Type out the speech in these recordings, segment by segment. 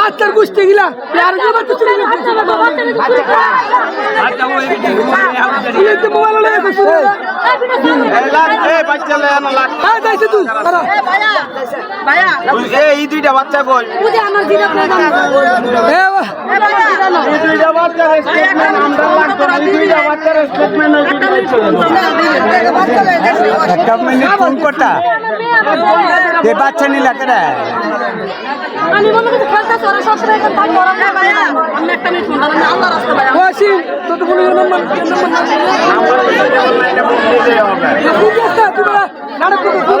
বাচ্চার বুঝতে গিলা আর বাচ্চা ছিল মোবাইল এই দুইটা বাচ্চা স্টেটমেন্ট একটা মিনিট ফোন করতা যে বাচ্চা নিলা কেডা? আমি মনে করছি খেলতেছি ওরা সবসময় এখানে থাকব ওরা না ভাইয়া আমি একটা মিনিট ফোন আমি আল্লাহ রাস্তা ভাইয়া ও আসি। তো তো কোনো নম্বর নম্বর না ফোন দে তুই বড় নাড়া তো ফোন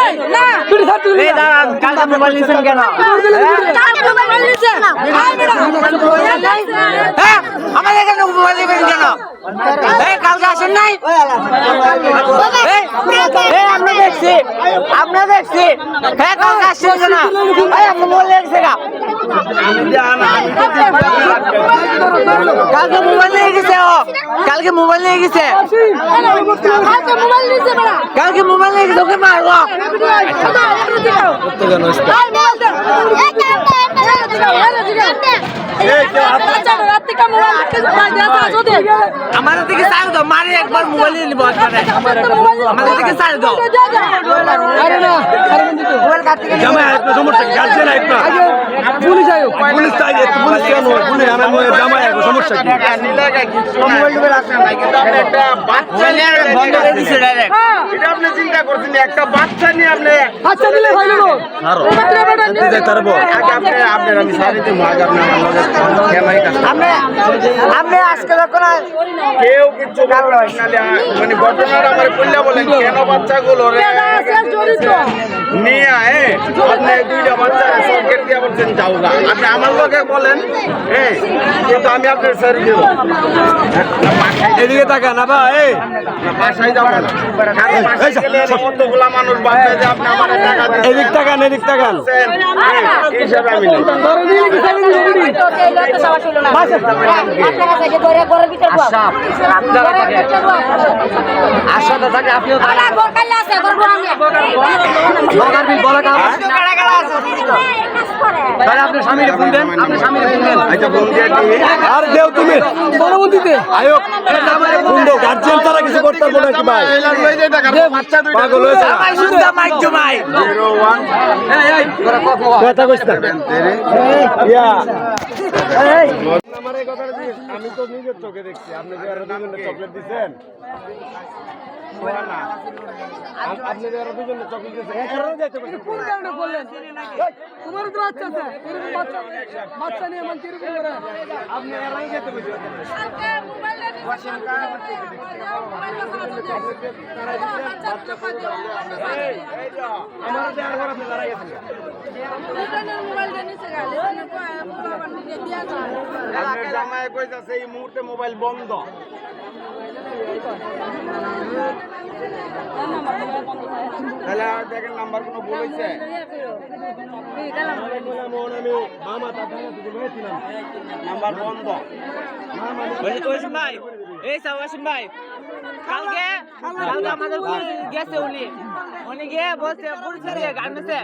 এই কালকে মোবাইল নিছেন কেন? মোবাইল নিছে হ্যাঁ? আমাদের এখানে মোবাইল দিবেন কেন? এই কালকে আসেন নাই? এই দেখছি আমরা দেখছি হ্যাঁ কালকে আসছেন কেন এই আমরা মোবাইল দেখছি গা কালকে মোবাইল নিয়ে গেছে ও কালকে মোবাইল নিয়ে গেছে কাকে মোবাইল নিছে বেটা কালকে মোবাইল নিয়ে গেছে ওকে মারবো আমাদের দিকে চাল দাও মারি একবার মোবাইল নিয়ে নিবো একবারে আমাদের দিকে চাল দাও। না পুলিশ আয়ো পুলিশ পুলিশ কেন? পুলিশ আমার মনে জামাই একটা সমস্যা কি? মোবাইল টোবাইল আছে না কিন্তু আপনি একটা বাচ্চা নিয়ে বন্ধ করে দিছে ডাইরেক্ট এটা আপনি চিন্তা করছেন একটা বাচ্চা নিয়ে আপনি আচ্ছা দিলে ভাই গো আরও আপনি আপনার আমি সারি আগে আপনি আমার লগে ক্যামেরাই কাজ আপনি আপনি আজকে যখন কেউ কিছু কারণ মানে ঘটনাটা আমার বললে বলেন কেন বাচ্চাগুলো রে? নিয়ে আয়। আপনি দুইটা বাচ্চা সরকার দিয়ে বলছেন যাও গা আপনি আমার লগে বলেন হ্যাঁ কিন্তু আমি আপনার সারি দেবো। এদিকে তাকা না ভাই বাসায় যাব না। কতগুলা মানুষ বাসায় যে আপনি আমার টাকা দিচ্ছেন এদিক তাকান এদিক তাকান। হিসাবে আমি থাকে। আপনিও বগার বিল বলা কাম তাহলে আপনি স্বামীর ফোন দেন আপনি স্বামীর ফোন দেন। আচ্ছা ফোন দিয়ে দিই আর দেও তুমি। বড় বন্দিতে আয়ো ফোন দাও গার্জেন তারা কিছু করতে পারব না কি ভাই। পাগল হয়েছে ভাই সুন্দর মাইক জমাই। কথা কইছ না। ইয়া। আমি তো নিজের চোখে দেখছি। আপনি যে আরও দুজনে চকলেট দিচ্ছেন আপনি যে আরও দুজনে চকলেট দিচ্ছেন কোন কারণে বললেন তোমার তো বাচ্চা আছে এরকম বাচ্চা বাচ্চা নিয়ে মান কীরকম করে। আপনি এরাই যেতে পারছেন আমার যে আর আপনি দাঁড়াই গেছেন আপনার জামাই কইতাছে এই মুহূর্তে মোবাইল বন্ধ। তাহলে দেখেন নাম্বার কোনো ভুল হয়েছে? নাম্বার বন্ধ। ভাই? এই সব ভাই। কালকে কালকে আমাদের গেছে উনি। উনি গিয়ে বলছে, পুলিশ দিয়ে গার্মেন্টসে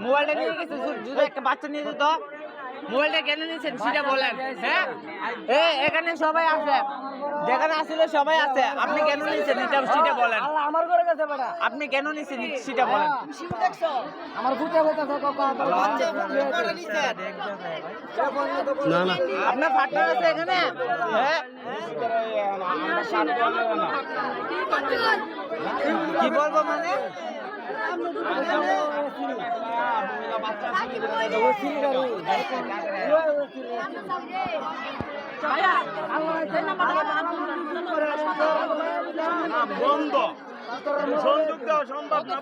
মোবাইলটা নিয়ে গেছে একটা বাচ্চা নিয়ে যেত। মোবাইলটা কেন নিয়েছেন সেটা বলেন হ্যাঁ? এ এখানে সবাই আছে। যেখানে আসলে সবাই আছে। আপনি কেন নিয়েছেন এটা সেটা বলেন। আমার ঘরে গেছে বেটা। আপনি কেন নিয়েছেন সেটা বলেন। আমার ভূতে ভূতে না না। আপনার পার্টনার আছে এখানে? হ্যাঁ? কি বলব মানে? বন্ধ সংযোগ দেওয়া সম্ভব না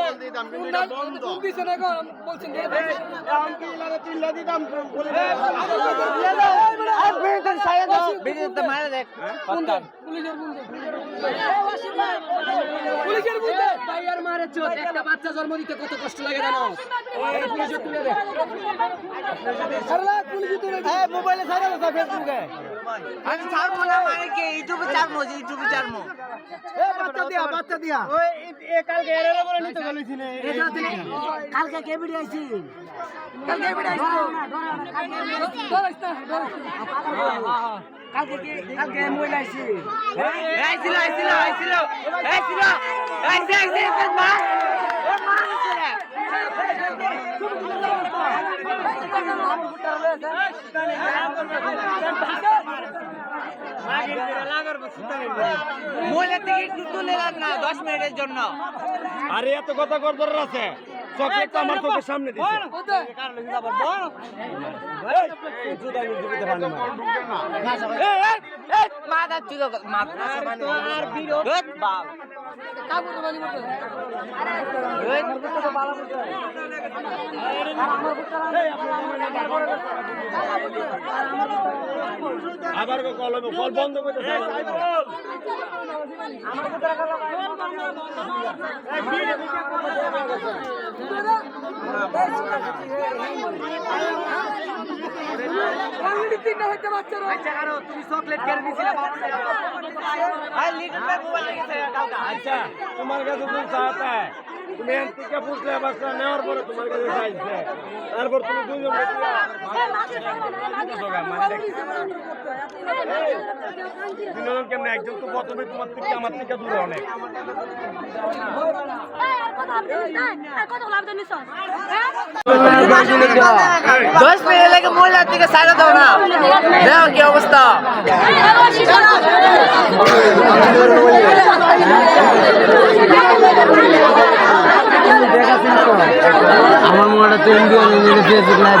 আমি দিতাম বন্ধ দিছে না গো বলছেন দিয়ে এই, এখন চিল্লা দিতাম ভিডিওতে মারা পুলিশের বুন্দে পুলিশের বুন্দে ভাইয়ার মারে চোদ একটা বাচ্চা জন্ম দিতে কত কষ্ট লাগে জানো? পুলিশে তুলে দে। সারা পুলিশে তুলে দে। মোবাইলে সারা আছে ফেসবুকে। আমি ছাড়বো না মানে কি ইউটিউবে ছাড়বো ইউটিউবে ছাড়বো। এ বাচ্চা দিয়া বাচ্চা দিয়া। ওই এ কালকে এর বলে নিতে গেলিছি কালকে কে ভিডিও আইছি? কালকে ভিডিও আইছি। ডরাইস না ডরাইস কালকে কি কালকে মোবাইল আইছি আইছিল আইছিল আইছিল আইছিল আইছে আইছে মা ও মা। মোলে থেকে একটু তুলে না দশ মিনিটের জন্য। আরে এত কথা করবার আছে চকলেট তো আমার চোখের সামনে দিছে। মাথা আর বিরোধ বাপ। আবার কল কল বন্ধ করতে চাই বাঙালি তিনটা হইতে বাচ্চারা তুমি চকলেট কেড়ে দিছিলে ভাই লিটল ভাই মোবাইল লেগেছে কালকা আচ্ছা তোমার কাছে তুমি এর থেকে পুষলে বাচ্চা নেওয়ার পরে তোমার কাছে চাইছে তারপর তুমি দুইজন তিনজন কেমন? একজন তো প্রথমে তোমার থেকে আমার থেকে দূরে অনেক। দশ মিনিট লেগে মোল্লার দিকে সাইডে দাও না। দেখো কি অবস্থা। আমার মনে তো ইন্ডিয়ান ইন্ডিয়ান ফেসবুক লাইভ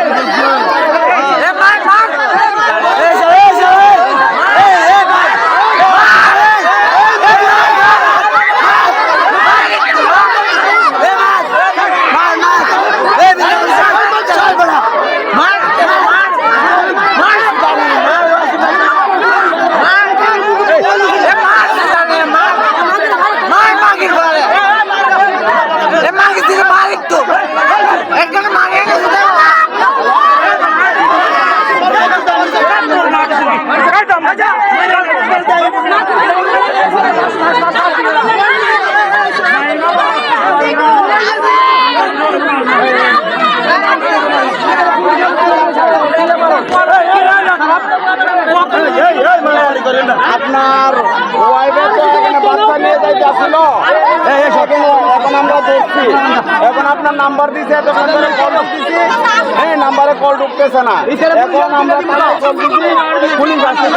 ওয়াইফে তো এখানে বাচ্চা নিয়ে যাইতে আসছিল এখন আমরা দেখছি এখন আপনার নাম্বার দিছে কল দিছি এই নাম্বারে কল ঢুকতেছে না এখন আমরা কল পুলিশ আসছে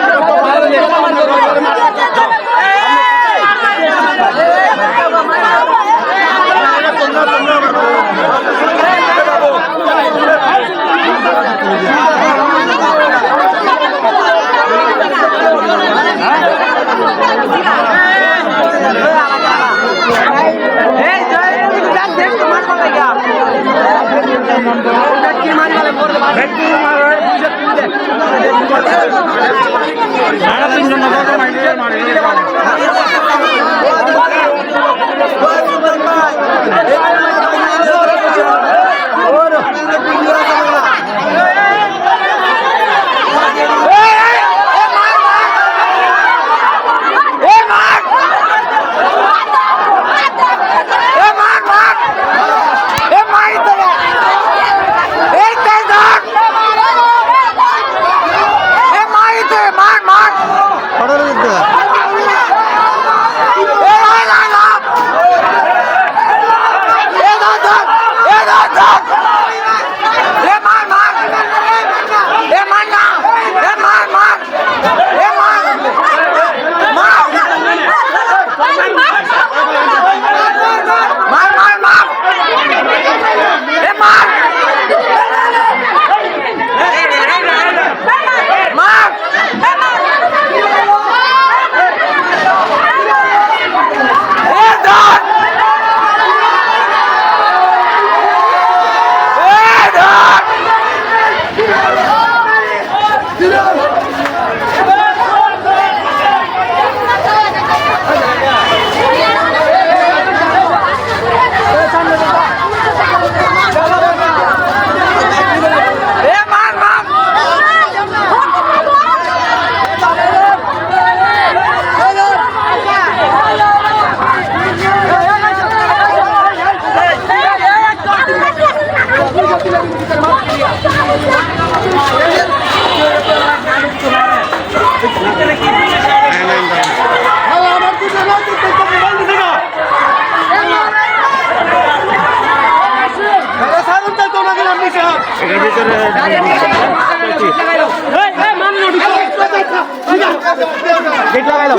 মার। গেট লাগাই দাও